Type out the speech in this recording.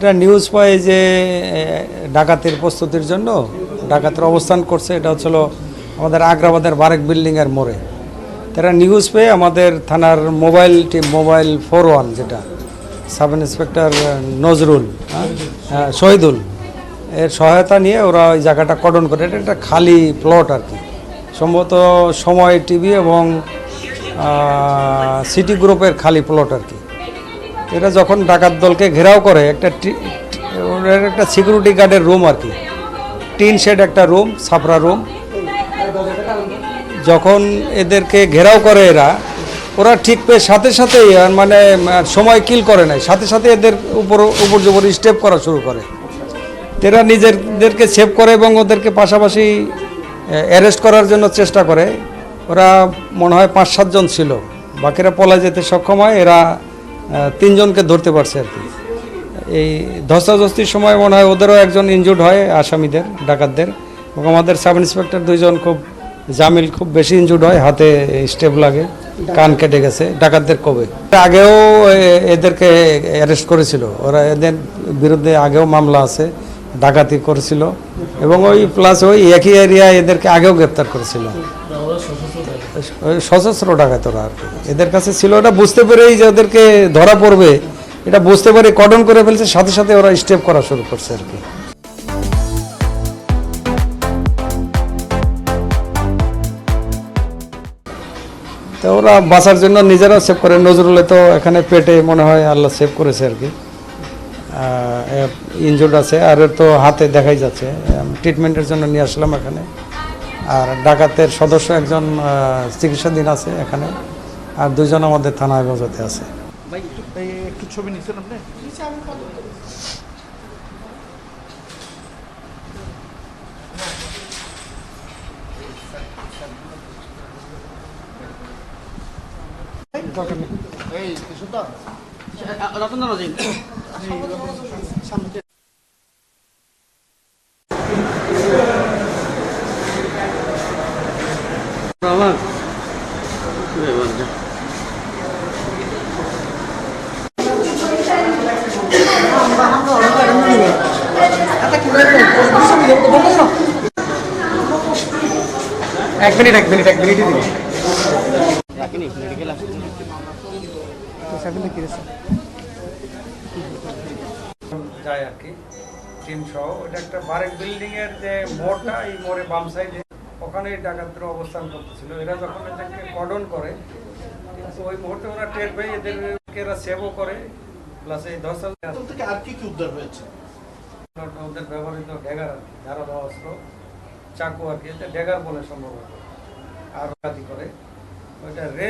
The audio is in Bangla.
এটা নিউজ পাই যে ডাকাতির প্রস্তুতির জন্য ডাকাতের অবস্থান করছে। এটা হচ্ছিল আমাদের আগ্রাবাদের বারেক বিল্ডিংয়ের মোড়ে। তারা নিউজ পেয়ে আমাদের থানার mobile team mobile four one যেটা সাব ইন্সপেক্টর নজরুল হ্যাঁ, শহীদুল এর সহায়তা নিয়ে ওরা ওই জায়গাটা কর্ডন করে। এটা একটা খালি প্লট আর কি। সম্ভবত সময় টিভি এবং সিটি গ্রুপের খালি প্লট আর কি। এরা যখন ডাকাত দলকে ঘেরাও করে, একটা একটা সিকিউরিটি গার্ডের রুম আর কি। টিন শেড একটা রুম ছাপরা রুম যখন এদেরকে ঘেরাও করে এরা, ওরা ঠিক পেয়ে সাথে সাথেই মানে সময় কিল করে নাই সাথে সাথে এদের উপর উপর জবর স্টেপ করা শুরু করে। এরা নিজেদেরকে সেভ করে এবং ওদেরকে পাশাপাশি অ্যারেস্ট করার জন্য চেষ্টা করে। ওরা মনে হয় পাঁচ সাতজন ছিল। বাকিরা পলা যেতে সক্ষম হয়, এরা তিনজনকে ধরতে পারছে আর কি। এই ধস্তাধস্তির সময় মনে হয় ওদেরও একজন ইনজুর্ড হয়, আসামিদের, ডাকাতদের। আমাদের সাব ইন্সপেক্টর দুইজন খুব জামিল, খুব বেশি ইনজুর্ড হয়, হাতে স্টেপ লাগে, কান কেটে গেছে, ডাকাতদের কবে আগেও এদেরকে অ্যারেস্ট করেছিল। ওরা এদের বিরুদ্ধে আগেও মামলা আছে, ডাকাতি করেছিল। এবং ওই প্লাস ওই একই এরিয়া এদেরকে আগেও গ্রেপ্তার করেছিল। সশস্ত্র ডাকাত ওরা আর কি। এদের কাছে ছিল, ওটা বুঝতে পেরেই যে ওদেরকে ধরা পড়বে। এটা বুঝতে পারে কটন করে ফেলছে, সাথে সাথে ওরা স্টেপ করা শুরু করছে আর কি। তো ওরা বাঁচার জন্য নিজেরাও সেভ করে। নজরুলে তো এখানে পেটে মনে হয় আল্লাহ সেভ করেছে আর কি। ইনজুর্ড আছে। আর তো হাতে দেখাই যাচ্ছে। ট্রিটমেন্টের জন্য নিয়ে আসলাম এখানে। আর ডাকাতের সদস্য একজন আহ, চিকিৎসাধীন আছে এখানে আর দুজন আমাদের থানা হেফাজতে আছে ভাই একটু এই একটু ছবি নিচ্ছেন আপনি এই এক মিনিট এক মিনিট এক মিনিটই দিন যায় আর কি। টিম সহ ওটা একটা বারেক বিল্ডিং এর যে মোড়টা এই মোড়ে বাম সাইডে ওখানে ডাকাতরা অবস্থান করতেছিল। এরা যখন এদেরকে কর্ডন করে কিন্তু ওই মুহূর্তে ওরা টের পেয়ে এদেরকে এরা সেভও করে। প্লাস এই দশ সাল থেকে আর কি কি উদ্ধার হয়েছে? ওদের ব্যবহৃত ড্যাগার আর কি ধারালো অস্ত্র চাকু আর কি ড্যাগার বলে সম্ভবত। আর করে। ওইটা রে